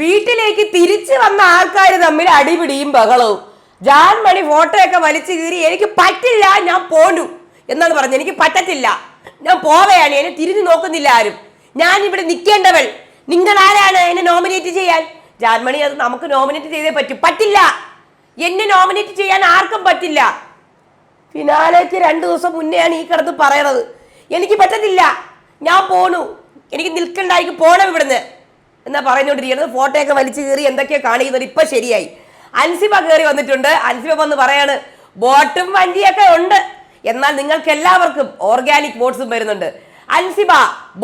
വീട്ടിലേക്ക് തിരിച്ചു വന്ന ആൾക്കാർ തമ്മിൽ അടിപിടിയും ബഹളവും. ജാൻ മണി ഫോട്ടോയൊക്കെ വലിച്ചു കീറി എനിക്ക് പറ്റില്ല ഞാൻ പോണു എന്നാണ് പറഞ്ഞത്. എനിക്ക് പറ്റത്തില്ല ഞാൻ പോവയാണ് എന്നെ തിരിഞ്ഞു നോക്കുന്നില്ല ആരും. ഞാൻ ഇവിടെ നിൽക്കേണ്ടവൾ. നിങ്ങൾ ആരാണ് എന്നെ നോമിനേറ്റ് ചെയ്യാൻ? ജാൻമണി അത് നമുക്ക് നോമിനേറ്റ് ചെയ്തേ പറ്റൂ. പറ്റില്ല എന്നെ നോമിനേറ്റ് ചെയ്യാൻ ആർക്കും പറ്റില്ല. ഫിനാലേക്ക് രണ്ട് ദിവസം മുന്നെയാണ് ഈ കിടന്ന് പറയണത്. എനിക്ക് പറ്റത്തില്ല ഞാൻ പോണു. എനിക്ക് നിൽക്കണ്ടായിക്ക് പോണം ഇവിടുന്ന്. എന്നാ പറഞ്ഞുകൊണ്ടിരിക്കുന്നത് ഫോട്ടോയൊക്കെ വലിച്ചു കയറി എന്തൊക്കെയോ കാണിക്കുന്നത് ഇപ്പൊ ശരിയായി. അൻസിബ കയറി വന്നിട്ടുണ്ട്. അൻസിബ വന്ന് പറയാണ് ബോട്ടും വഞ്ചിയൊക്കെ ഉണ്ട്. എന്നാൽ നിങ്ങൾക്ക് എല്ലാവർക്കും ഓർഗാനിക് ബോട്ട്സും വരുന്നുണ്ട്. അൻസിബ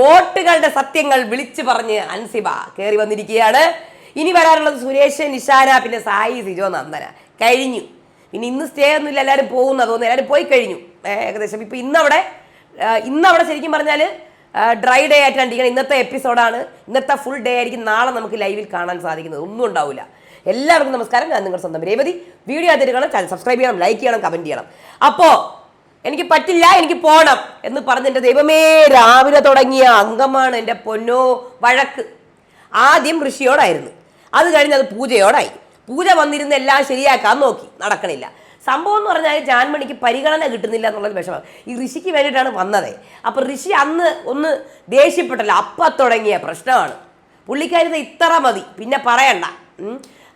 ബോട്ടുകളുടെ സത്യങ്ങൾ വിളിച്ചു പറഞ്ഞ് അൻസിബ കയറി വന്നിരിക്കുകയാണ്. ഇനി വരാനുള്ളത് സുരേഷ് നിഷാന പിന്നെ സായി സിജോ നന്ദന. കഴിഞ്ഞു. ഇനി ഇന്ന് സ്റ്റേ ഒന്നുമില്ല എല്ലാവരും പോകുന്ന. എല്ലാവരും പോയി കഴിഞ്ഞു. ഏകദേശം. ഇപ്പൊ ഇന്നവിടെ ഇന്നവിടെ ശരിക്കും പറഞ്ഞാൽ ഡ്രൈ ഡേ ആയിട്ടാണ്ടിരിക്കണം ഇന്നത്തെ എപ്പിസോഡാണ് ഇന്നത്തെ ഫുൾ ഡേ ആയിരിക്കും നാളെ നമുക്ക് ലൈവിൽ കാണാൻ സാധിക്കുന്നത്. ഒന്നും ഉണ്ടാവില്ല എല്ലാവർക്കും നമസ്കാരം. ഞാൻ നിങ്ങളുടെ സ്വന്തം രേവതി. വീഡിയോ ആദ്യം ചാനൽ സബ്സ്ക്രൈബ് ചെയ്യണം ലൈക്ക് ചെയ്യണം കമന്റ് ചെയ്യണം. അപ്പോൾ എനിക്ക് പറ്റില്ല എനിക്ക് പോകണം എന്ന് പറഞ്ഞ് എന്റെ ദൈവമേ രാവിലെ തുടങ്ങിയ അംഗമാണ് എന്റെ പൊന്നോ വഴക്ക്. ആദ്യം ഋഷിയോടായിരുന്നു. അത് കഴിഞ്ഞ് അത് പൂജയോടായി. പൂജ വന്നിരുന്ന് എല്ലാം ശരിയാക്കാൻ നോക്കി. നടക്കണില്ല. സംഭവം എന്ന് പറഞ്ഞാൽ ജാൻമണിക്ക് പരിഗണന കിട്ടുന്നില്ല എന്നുള്ളത് വിഷമം. ഈ ഋഷിക്ക് വേണ്ടിയിട്ടാണ് വന്നത്. അപ്പോൾ ഋഷി അന്ന് ഒന്ന് ദേഷ്യപ്പെട്ടല്ലോ. അപ്പം തുടങ്ങിയ പ്രശ്നമാണ്. പുള്ളിക്കാരിത് ഇത്ര മതി. പിന്നെ പറയണ്ട.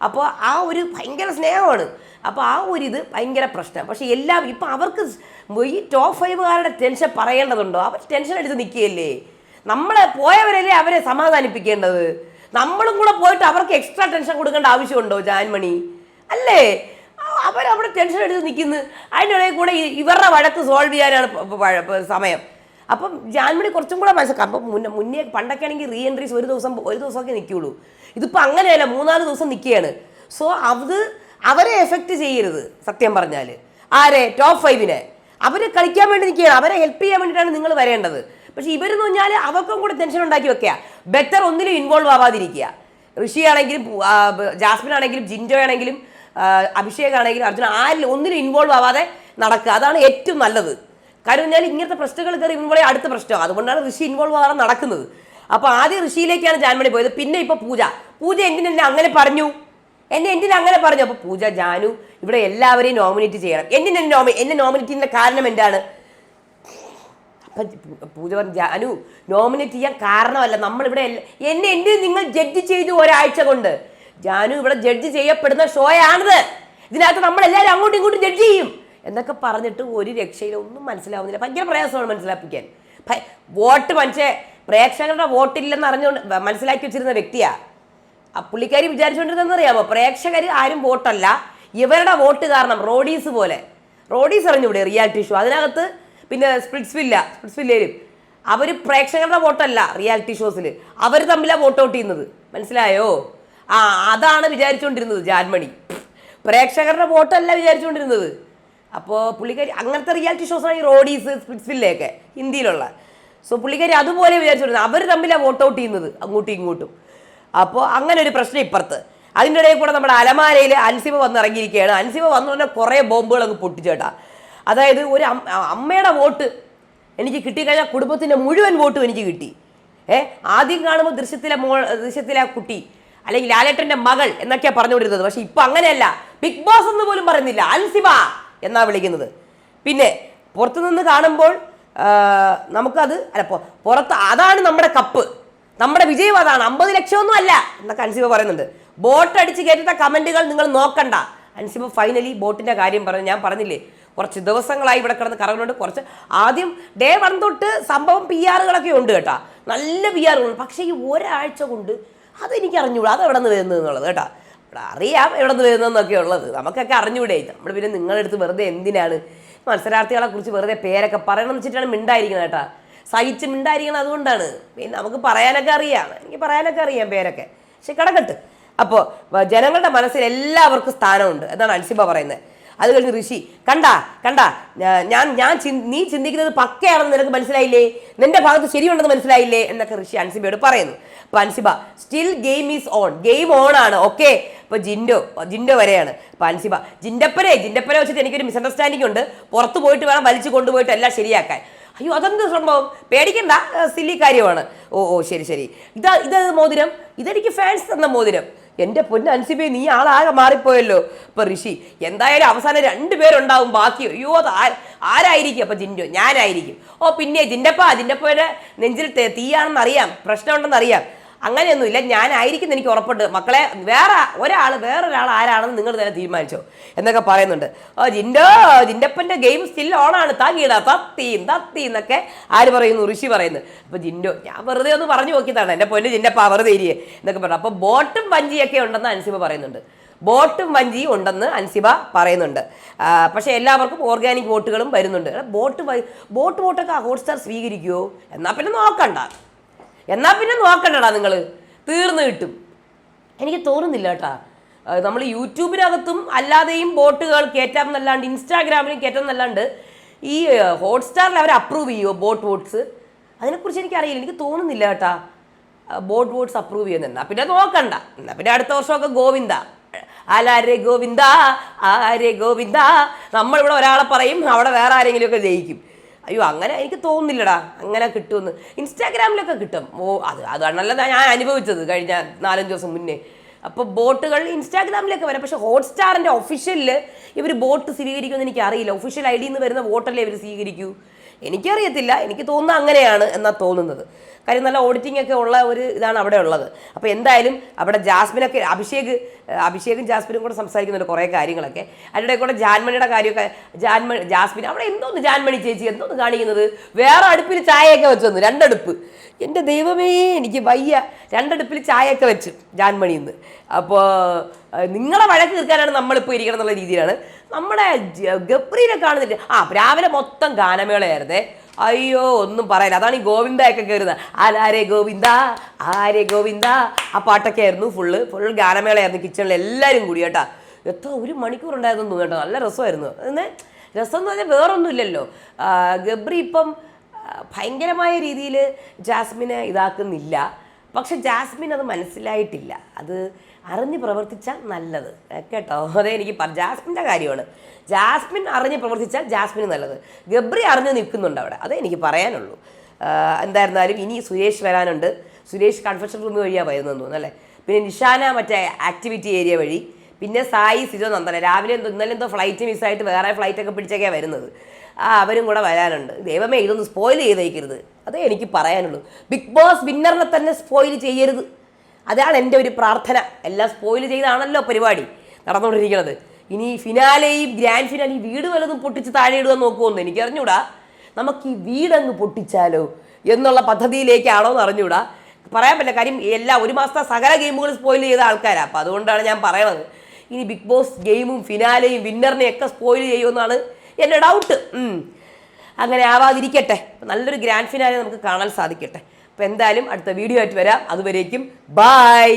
അപ്പോൾ ആ ഒരു ഭയങ്കര സ്നേഹമാണ്. അപ്പോൾ ആ ഒരു ഇത് ഭയങ്കര പ്രശ്നം. പക്ഷേ എല്ലാം ഇപ്പം അവർക്ക് ഈ ടോപ്പ് ഫൈവുകാരുടെ ടെൻഷൻ പറയേണ്ടതുണ്ടോ? അവർ ടെൻഷൻ എടുത്ത് നിൽക്കുകയല്ലേ? നമ്മളെ പോയവരല്ലേ അവരെ സമാധാനിപ്പിക്കേണ്ടത്? നമ്മളും കൂടെ പോയിട്ട് അവർക്ക് എക്സ്ട്രാ ടെൻഷൻ കൊടുക്കേണ്ട ആവശ്യമുണ്ടോ ജാൻമണി? അല്ലേ? ആ- അവിടെ ടെൻഷൻ എടുത്ത് നിൽക്കുന്നു. അതിന്റെ ഇടയിൽ കൂടെ ഇവരുടെ വഴക്ക് സോൾവ് ചെയ്യാനാണ് സമയം. അപ്പം ജാൻമണി കുറച്ചും കൂടെ മനസ്സിലാക്കാം അപ്പം മുന്നേ മുന്നേ പണ്ടൊക്കെ ആണെങ്കിൽ റീ എൻട്രീസ് ഒരു ദിവസം ഒരു ദിവസമൊക്കെ നിൽക്കുകയുള്ളൂ. ഇതിപ്പോൾ അങ്ങനെയല്ല മൂന്നാൽ ദിവസം നിൽക്കുകയാണ്. സോ അത് അവരെ എഫക്റ്റ് ചെയ്യരുത് സത്യം പറഞ്ഞാൽ ആരെ? ടോപ്പ് ഫൈവിനെ അവരെ കളിക്കാൻ വേണ്ടി നിൽക്കുകയാണ്. അവരെ ഹെൽപ്പ് ചെയ്യാൻ വേണ്ടിയിട്ടാണ് നിങ്ങൾ വരേണ്ടത്. പക്ഷേ ഇവരെന്ന് പറഞ്ഞാൽ അവർക്കും കൂടെ ടെൻഷൻ ഉണ്ടാക്കി വെക്കുക. ബെറ്റർ ഒന്നിലും ഇൻവോൾവ് ആവാതിരിക്കുക. ഋഷി ആണെങ്കിലും ജാസ്മിൻ ആണെങ്കിലും ജിൻജോ ആണെങ്കിലും ആ, അഭിഷേക് ആണെങ്കിലും അർജുന ആരിലും ഒന്നിനും ഇൻവോൾവ് ആവാതെ നടക്കുക. അതാണ് ഏറ്റവും നല്ലത്. കാര്യം ഞാൻ ഇങ്ങനത്തെ പ്രശ്നങ്ങൾ കയറി ഇൻവോൾവ് അടുത്ത പ്രശ്നം. അതുകൊണ്ടാണ് ഋഷി ഇൻവോൾവ് ആവാതെ നടക്കുന്നത്. അപ്പോൾ ആദ്യം ഋഷിയിലേക്കാണ് ജാൻമണി പോയത്. പിന്നെ ഇപ്പോൾ പൂജ. പൂജ എന്തിനെന്നെ അങ്ങനെ പറഞ്ഞു? എന്നെ എന്തിനാ അങ്ങനെ പറഞ്ഞു? അപ്പോൾ പൂജ ജാനു ഇവിടെ എല്ലാവരെയും നോമിനേറ്റ് ചെയ്യണം. എന്തിനെ നോമി എന്നെ നോമിനേറ്റ് ചെയ്യുന്ന കാരണം എന്താണ്? അപ്പം പൂജ പറഞ്ഞു ജാനു നോമിനേറ്റ് ചെയ്യാൻ കാരണമല്ല. നമ്മളിവിടെ എന്നെ എന്തിനും നിങ്ങൾ ജഡ്ജ് ചെയ്തു ഒരാഴ്ച കൊണ്ട്? ജാനു ഇവിടെ ജഡ്ജ് ചെയ്യപ്പെടുന്ന ഷോയാണിത്. ഇതിനകത്ത് നമ്മളെല്ലാവരും അങ്ങോട്ടും ഇങ്ങോട്ടും ജഡ്ജ് ചെയ്യും. എന്നൊക്കെ പറഞ്ഞിട്ട് ഒരു രക്ഷയിലും ഒന്നും മനസ്സിലാവുന്നില്ല. ഭയങ്കര പ്രയാസമാണ് മനസ്സിലാപ്പിക്കാൻ. വോട്ട് മനുഷ്യ പ്രേക്ഷകരുടെ വോട്ടില്ലെന്ന് അറിഞ്ഞുകൊണ്ട് മനസ്സിലാക്കി വെച്ചിരുന്ന വ്യക്തിയാ. ആ പുള്ളിക്കാരി വിചാരിച്ചുകൊണ്ടിരുന്നതെന്ന് അറിയാമോ? പ്രേക്ഷകർ ആരും വോട്ടല്ല. ഇവരുടെ വോട്ട് കാരണം റോഡീസ് പോലെ. റോഡീസ് അറിഞ്ഞൂടെ റിയാലിറ്റി ഷോ? അതിനകത്ത് പിന്നെ സ്പ്ലിറ്റ്സ് വില്ല സ്പ്ലിറ്റ്സ് വില്ലയിലും. അവർ പ്രേക്ഷകരുടെ വോട്ടല്ല റിയാലിറ്റി ഷോസിൽ അവർ തമ്മിലാണ് വോട്ട് ഔട്ട് ചെയ്യുന്നത്. മനസ്സിലായോ? ആ അതാണ് വിചാരിച്ചുകൊണ്ടിരുന്നത് ജാൻമണി. പ്രേക്ഷകരുടെ വോട്ടല്ല വിചാരിച്ചുകൊണ്ടിരുന്നത് അപ്പോൾ പുള്ളിക്കാരി അങ്ങനത്തെ റിയാലിറ്റി ഷോസാണ് ഈ റോഡീസ് സ്പിറ്റ്സിലൊക്കെ ഹിന്ദിയിലുള്ള. സോ പുള്ളിക്കാരി അതുപോലെ വിചാരിച്ചുകൊണ്ടിരുന്നത് അവർ തമ്മിലാണ് വോട്ട് ഔട്ട് ചെയ്യുന്നത് അങ്ങോട്ടും ഇങ്ങോട്ടും. അപ്പോൾ അങ്ങനെ ഒരു പ്രശ്നം ഇപ്പുറത്ത്. അതിന്റെ ഇടയിൽ കൂടെ നമ്മുടെ അലമാരയിൽ അൻസിമ വന്ന് ഇറങ്ങിയിരിക്കുകയാണ് അൻസിബ വന്നു പറഞ്ഞാൽ കുറേ ബോംബുകൾ അങ്ങ് പൊട്ടിച്ചേട്ടാ അതായത് ഒരു അമ്മയുടെ വോട്ട് എനിക്ക് കിട്ടിക്കഴിഞ്ഞാൽ കുടുംബത്തിന്റെ മുഴുവൻ വോട്ടും എനിക്ക് കിട്ടി. ഏ ആദ്യം കാണുമ്പോൾ ദൃശ്യത്തിലെ മോ ദൃശ്യത്തിലെ കുട്ടി അല്ലെങ്കിൽ ലാലേട്ടന്റെ മകൾ എന്നൊക്കെയാണ് പറഞ്ഞുകൊണ്ടിരുന്നത് പക്ഷെ ഇപ്പൊ അങ്ങനെയല്ല. ബിഗ് ബോസ് എന്ന് പോലും പറയുന്നില്ല. അൻസിബ എന്നാ വിളിക്കുന്നത്. പിന്നെ പുറത്തു നിന്ന് കാണുമ്പോൾ നമുക്കത് അല്ല പുറത്ത് അതാണ് നമ്മുടെ കപ്പ്. നമ്മുടെ വിജയം അതാണ്. അമ്പത് ലക്ഷമൊന്നും അല്ല എന്നൊക്കെ അൻസിബ പറയുന്നുണ്ട്. ബോട്ട് അടിച്ച് കയറ്റുന്ന കമന്റുകൾ നിങ്ങൾ നോക്കണ്ട. അൻസിബ ഫൈനലി ബോട്ടിന്റെ കാര്യം പറഞ്ഞു. ഞാൻ പറഞ്ഞില്ലേ കുറച്ച് ദിവസങ്ങളായി ഇവിടെ കിടന്ന് കറങ്ങുന്നുണ്ട്. കുറച്ച് ആദ്യം ഡേ വൺ തൊട്ട് സംഭവം പി ആറുകളൊക്കെ ഉണ്ട് കേട്ടാ. നല്ല പി ആറുകളുണ്ട് പക്ഷേ ഈ ഒരാഴ്ച കൊണ്ട് അതെനിക്ക് അറിഞ്ഞൂടാ അത് എവിടെ നിന്ന് വരുന്നത് എന്നുള്ളത് കേട്ടോ. ഇവിടെ അറിയാം എവിടെ നിന്ന് വരുന്നതെന്നൊക്കെ ഉള്ളത് നമുക്കൊക്കെ അറിഞ്ഞൂടെ നമ്മൾ പിന്നെ നിങ്ങളുടെ അടുത്ത് വെറുതെ എന്തിനാണ് മത്സരാർത്ഥികളെ കുറിച്ച് വെറുതെ പേരൊക്കെ പറയണം എന്ന് വെച്ചിട്ടാണ് മിണ്ടായിരിക്കുന്നത് കേട്ടോ. സഹിച്ച് മിണ്ടായിരിക്കണം അതുകൊണ്ടാണ്. പിന്നെ നമുക്ക് പറയാനൊക്കെ അറിയാം. എനിക്ക് പറയാനൊക്കെ അറിയാം പേരൊക്കെ. പക്ഷെ കിടക്കട്ട്. അപ്പോൾ ജനങ്ങളുടെ മനസ്സിൽ എല്ലാവർക്കും സ്ഥാനമുണ്ട് എന്നാണ് അൽസിബ പറയുന്നത്. അത് കഴിഞ്ഞ് ഋഷി കണ്ടാ കണ്ടാ ഞാൻ ഞാൻ നീ ചിന്തിക്കുന്നത് പക്കയാണെന്ന് നിനക്ക് മനസ്സിലായില്ലേ? നിന്റെ ഭാഗത്ത് ശരിയുണ്ടെന്ന് മനസ്സിലായില്ലേ? എന്നൊക്കെ ഋഷി അൻസിബയോട് പറയുന്നു. അപ്പൊ Ansiba still game is on game on ആണ് ഓക്കെ ഇപ്പൊ ജിൻഡോ ജിൻഡോ വരെയാണ്. അപ്പൊ അൻസിബ ജിൻഡപ്പനെ ജിൻഡപ്പനെ വെച്ചിട്ട് എനിക്കൊരു മിസ്അണ്ടർസ്റ്റാൻഡിംഗ് ഉണ്ട്. പുറത്തു പോയിട്ട് വേണം വലിച്ചു കൊണ്ടുപോയിട്ട് എല്ലാം ശരിയാക്കാൻ. അയ്യോ അതെന്ത് സംഭവം? പേടിക്കണ്ട സില്ലി കാര്യമാണ്. ഓ ഓ ശരി ശരി. ഇതാ ഇത് മോതിരം? ഇതെനിക്ക് ഫാൻസ് തന്ന മോതിരം. എന്റെ പൊന്ന് അൻസിബേ നീ ആളാകെ മാറിപ്പോയല്ലോ. ഇപ്പൊ ഋഷി എന്തായാലും അവസാനം രണ്ടുപേരുണ്ടാവും ബാക്കി. അയ്യോ അത് ആരായിരിക്കും അപ്പൊ ജിൻഡോ? ഞാനായിരിക്കും. ഓ പിന്നെ ജിന്റെപ്പ ജിന്റെപ്പയുടെ നെഞ്ചിൽ തീയാണെന്നറിയാം തീയാണെന്ന് അറിയാം പ്രശ്നമുണ്ടെന്ന് അറിയാം അങ്ങനെയൊന്നുമില്ല. ഞാനായിരിക്കും എനിക്ക് ഉറപ്പുണ്ട്. മക്കളെ വേറെ ഒരാൾ വേറൊരാൾ ആരാണെന്ന് നിങ്ങൾ തന്നെ തീരുമാനിച്ചോ എന്നൊക്കെ പറയുന്നുണ്ട്. ഓ ജിൻഡോ ജിന്റെപ്പന്റെ ഗെയിം സ്റ്റിൽ ഓണാണ് താങ്ങിയിട തത്തീം തത്തി എന്നൊക്കെ ആര് പറയുന്നു? ഋഷി പറയുന്നു. അപ്പോൾ ജിൻഡോ ഞാൻ വെറുതെ ഒന്ന് പറഞ്ഞു നോക്കിയതാണ്. എന്റെ പൊന്നെ ജിന്റപ്പ വെറുതെ ഇരിയെ എന്നൊക്കെ പറഞ്ഞു. അപ്പോൾ ബോട്ടും വഞ്ചിയൊക്കെ ഉണ്ടെന്ന് അനുസിബ പറയുന്നുണ്ട്. ബോട്ടും വഞ്ചിയും ഉണ്ടെന്ന് അൻസിബ പറയുന്നുണ്ട്. പക്ഷേ എല്ലാവർക്കും ഓർഗാനിക് വോട്ടുകളും വരുന്നുണ്ട്. ബോട്ട് ബോട്ട് വോട്ടൊക്കെ ഹോട്ട്സ്റ്റാർ സ്വീകരിക്കുമോ എന്നാൽ പിന്നെ നോക്കണ്ട. എന്നാ പിന്നെ നോക്കണ്ടടാ നിങ്ങൾ തീർന്നു കിട്ടും. എനിക്ക് തോന്നുന്നില്ല കേട്ടാ. നമ്മൾ യൂട്യൂബിനകത്തും അല്ലാതെയും ബോട്ടുകൾ കയറ്റാം എന്നല്ലാണ്ട് ഇൻസ്റ്റാഗ്രാമിലും കയറ്റാം എന്നല്ലാണ്ട് ഈ ഹോട്ട്സ്റ്റാറിൽ അവർ അപ്രൂവ് ചെയ്യുമോ ബോട്ട് വോട്ട്സ് അതിനെക്കുറിച്ച് എനിക്കറിയില്ല. എനിക്ക് തോന്നുന്നില്ല കേട്ടാ. ബോട്ട് വോട്ട്സ് അപ്രൂവ് ചെയ്യുന്നുണ്ട് പിന്നെ നോക്കണ്ട. എന്നാൽ പിന്നെ അടുത്ത വർഷമൊക്കെ ഗോവിന്ദ. ആലാരെ ഗോവിന്ദ? ആരെ ഗോവിന്ദ? നമ്മളിവിടെ ഒരാളെ പറയും അവിടെ വേറെ ആരെങ്കിലുമൊക്കെ ജയിക്കും. അയ്യോ അങ്ങനെ എനിക്ക് തോന്നുന്നില്ലടാ. അങ്ങനെ കിട്ടുമെന്ന്. ഇൻസ്റ്റാഗ്രാമിലൊക്കെ കിട്ടും. ഓ അത് അതാണല്ലോ ഞാൻ അനുഭവിച്ചത് കഴിഞ്ഞ നാലഞ്ച് ദിവസം മുന്നേ. അപ്പോൾ ബോട്ടുകൾ ഇൻസ്റ്റാഗ്രാമിലൊക്കെ വരാം. പക്ഷേ ഹോട്ട്സ്റ്റാറിന്റെ ഒഫീഷ്യലിൽ ഇവർ ബോട്ട് സ്വീകരിക്കുമെന്ന് എനിക്ക് അറിയില്ല ഒഫീഷ്യൽ ഐ ഡിയിൽ നിന്ന് വരുന്ന ബോട്ടല്ലേ ഇവർ സ്വീകരിക്കൂ എനിക്കറിയത്തില്ല. എനിക്ക് തോന്നുന്നത് അങ്ങനെയാണ് എന്നാണ് തോന്നുന്നത്. കാര്യം നല്ല ഓഡിറ്റിംഗ് ഒക്കെ ഉള്ള ഒരു ഇതാണ് അവിടെ ഉള്ളത്. അപ്പോൾ എന്തായാലും അവിടെ ജാസ്മിനൊക്കെ അഭിഷേക് അഭിഷേകും ജാസ്മിനും കൂടെ സംസാരിക്കുന്നുണ്ട് കുറേ കാര്യങ്ങളൊക്കെ. അതിന്റെ കൂടെ ജാൻമണിയുടെ കാര്യമൊക്കെ ജാൻമ ജാസ്മിൻ അവിടെ എന്തോന്ന് ജാൻമണി ചേച്ചി എന്തോന്ന് കാണിക്കുന്നത്? വേറെ അടുപ്പിൽ ചായയൊക്കെ വെച്ചു തന്നു രണ്ടടുപ്പ്. എന്റെ ദൈവമേ എനിക്ക് വയ്യ. രണ്ടടുപ്പിൽ ചായയൊക്കെ വെച്ചു ജാൻമണി ഇന്ന് അപ്പോൾ നിങ്ങളെ വഴക്ക് തീർക്കാനാണ് നമ്മളിപ്പോൾ ഇരിക്കണം എന്നുള്ള രീതിയിലാണ്. നമ്മുടെ ഗപ്രീനെ കാണുന്നില്ല. ആ രാവിലെ മൊത്തം ഗാനമേളയായിരുന്നേ. അയ്യോ ഒന്നും പറയില്ല. അതാണ് ഈ ഗോവിന്ദയൊക്കെ കയറുന്നത് ആലാരെ ഗോവിന്ദ? ആരെ ഗോവിന്ദ? ആ പാട്ടൊക്കെ ആയിരുന്നു ഫുള്ള് ഫുൾ ഗാനമേളയായിരുന്നു കിച്ചണിൽ എല്ലാവരും കൂടി കേട്ടാ. എത്ര ഒരു മണിക്കൂർ ഉണ്ടായിരുന്നു തോന്നുന്നു കേട്ടോ. നല്ല രസമായിരുന്നു. എന്നെ രസം എന്ന് പറഞ്ഞാൽ വേറൊന്നുമില്ലല്ലോ ഗബ്രി ഇപ്പം ഭയങ്കരമായ രീതിയിൽ ജാസ്മിനെ ഇതാക്കുന്നില്ല. പക്ഷെ ജാസ്മിൻ അത് മനസ്സിലായിട്ടില്ല. അത് അറിഞ്ഞ് പ്രവർത്തിച്ചാൽ നല്ലത്. കേട്ടോ? അതേ എനിക്ക് ജാസ്മിന്റെ കാര്യമാണ്. ജാസ്മിൻ അറിഞ്ഞ് പ്രവർത്തിച്ചാൽ ജാസ്മിന് നല്ലത്. ഗബ്രി അറിഞ്ഞ് നിൽക്കുന്നുണ്ട് അവിടെ. അതേ എനിക്ക് പറയാനുള്ളൂ. എന്തായിരുന്നാലും ഇനി സുരേഷ് വരാനുണ്ട്. സുരേഷ് കൺഫെഷൻ റൂം വഴിയാണ് വരുന്നതെന്ന് തോന്നുന്നു അല്ലേ? പിന്നെ നിഷാന മറ്റേ ആക്ടിവിറ്റി ഏരിയ വഴി. പിന്നെ സായി സിജോ നന്ദന. രാവിലെ എന്തോ ഇന്നലെ എന്തോ ഫ്ലൈറ്റ് മിസ്സായിട്ട് വേറെ ഫ്ലൈറ്റൊക്കെ പിടിച്ചൊക്കെയാണ് വരുന്നത്. ആ അവരും കൂടെ വരാനുണ്ട്. ദൈവമേ ഇതൊന്ന് സ്പോയിൽ ചെയ്തേക്കരുത്. അതേ എനിക്ക് പറയാനുള്ളൂ. ബിഗ് ബോസ് വിന്നറിനെ തന്നെ സ്പോയിൽ ചെയ്യരുത്. അതാണ് എന്റെ ഒരു പ്രാർത്ഥന. എല്ലാം സ്പോയിൽ ചെയ്താണല്ലോ പരിപാടി നടന്നുകൊണ്ടിരിക്കുന്നത്. ഇനി ഫിനാലെയും ഗ്രാൻഡ് ഫിനാലി വീട് വല്ലതും പൊട്ടിച്ച് താഴെ ഇടുക നോക്കുമെന്ന് എനിക്ക് അറിഞ്ഞൂടാ നമുക്ക് ഈ വീടങ്ങ് പൊട്ടിച്ചാലോ എന്നുള്ള പദ്ധതിയിലേക്കാണോ എന്ന് അറിഞ്ഞൂടാ. പറയാൻ പറ്റില്ല. കാര്യം എല്ലാ ഒരു മാസത്തെ സകല ഗെയിമുകൾ സ്പോയിൽ ചെയ്ത ആൾക്കാരാണ് അപ്പോൾ അതുകൊണ്ടാണ് ഞാൻ പറയണത്. ഇനി ബിഗ് ബോസ് ഗെയിമും ഫിനാലെയും വിന്നറിനെയൊക്കെ സ്പോയിൽ ചെയ്യുമെന്നാണ് എന്റെ ഡൗട്ട് അങ്ങനെ ആവാതിരിക്കട്ടെ. നല്ലൊരു ഗ്രാൻഡ് ഫിനാലെ നമുക്ക് കാണാൻ സാധിക്കട്ടെ. അപ്പോൾ എന്തായാലും അടുത്ത വീഡിയോ ആയിട്ട് വരാം. അതുവരേക്കും ബായ്